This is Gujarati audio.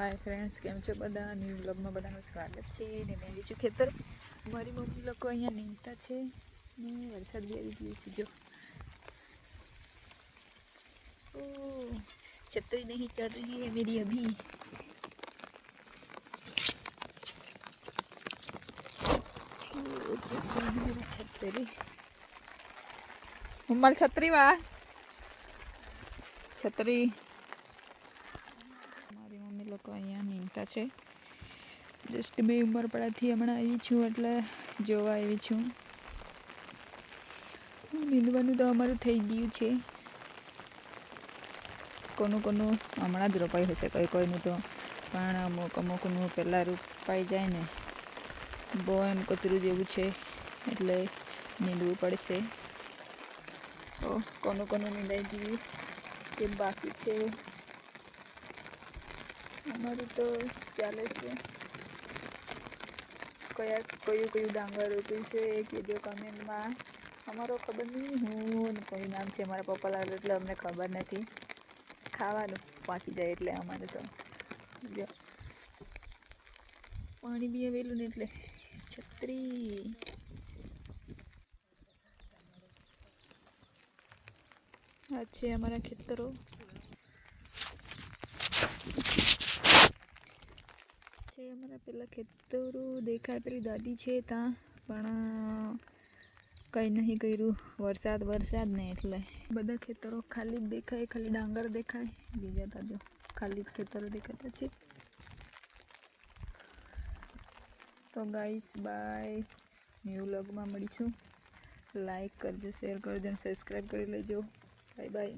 હાય ફ્રેન્ડ્સ કેમ છો બધા? ન્યૂ બ્લોગમાં બધાનું સ્વાગત છે ને મેં બીજું ખેતર. મારી મમ્મી લોકો અહીંયા નીમતા છે ને વરસાદ બી આવી ગયો છે, જો. ઓ, છત્રી નહીં ચડ રહી હે મેરી અભી. છત્રી મમ્મલ છત્રી વા? છત્રી. લોકો અહીંયા નીંદતા છે. જસ્ટ બે ઉમરપડાથી હમણાં આવી છું એટલે જોવા આવી છું. નીંદવાનું તો અમારું થઈ ગયું છે. કોનું કોનું હમણાં જ રોપાઈ હશે, કોઈ કોઈનું તો. પણ અમુક અમુકનું પહેલાં રોપાઈ જાય ને. બહુ એમ કચરું જેવું છે, એટલે નીંદવું પડશે. કોનું કોનું નીંદાઈ ગયું? કે બાકી છે? અમારું તો ચાલે છે. કયા, કયું કયું ડાંગર રોપ્યું છે એ કીધો કમેન્ટમાં. અમારો ખબર નહીં, હું કોઈ નામ છે મારા પપ્પા લાગે એટલે અમને ખબર નથી. ખાવાનું પાકી જાય એટલે અમારે તો. પાણી બી આવેલું ને એટલે છત્રી. આ છે અમારા ખેતરો. છે અમારા પેલા ખેતરો દેખાય પેલી દાદી છે ત્યાં પણ કંઈ નહીં કર્યું. વરસાદ વરસાદ ને એટલે. બધા ખેતરો ખાલી જ દેખાય, ખાલી ડાંગર દેખાય. બીજા તા ખાલી જ ખેતરો દેખાતા છે. તો ગાઈસ બાય ન્યૂ વ્લોગમાં મળીશું. લાઈક કરજો શેર કરજો અને સબસ્ક્રાઈબ કરી લેજો. Bye bye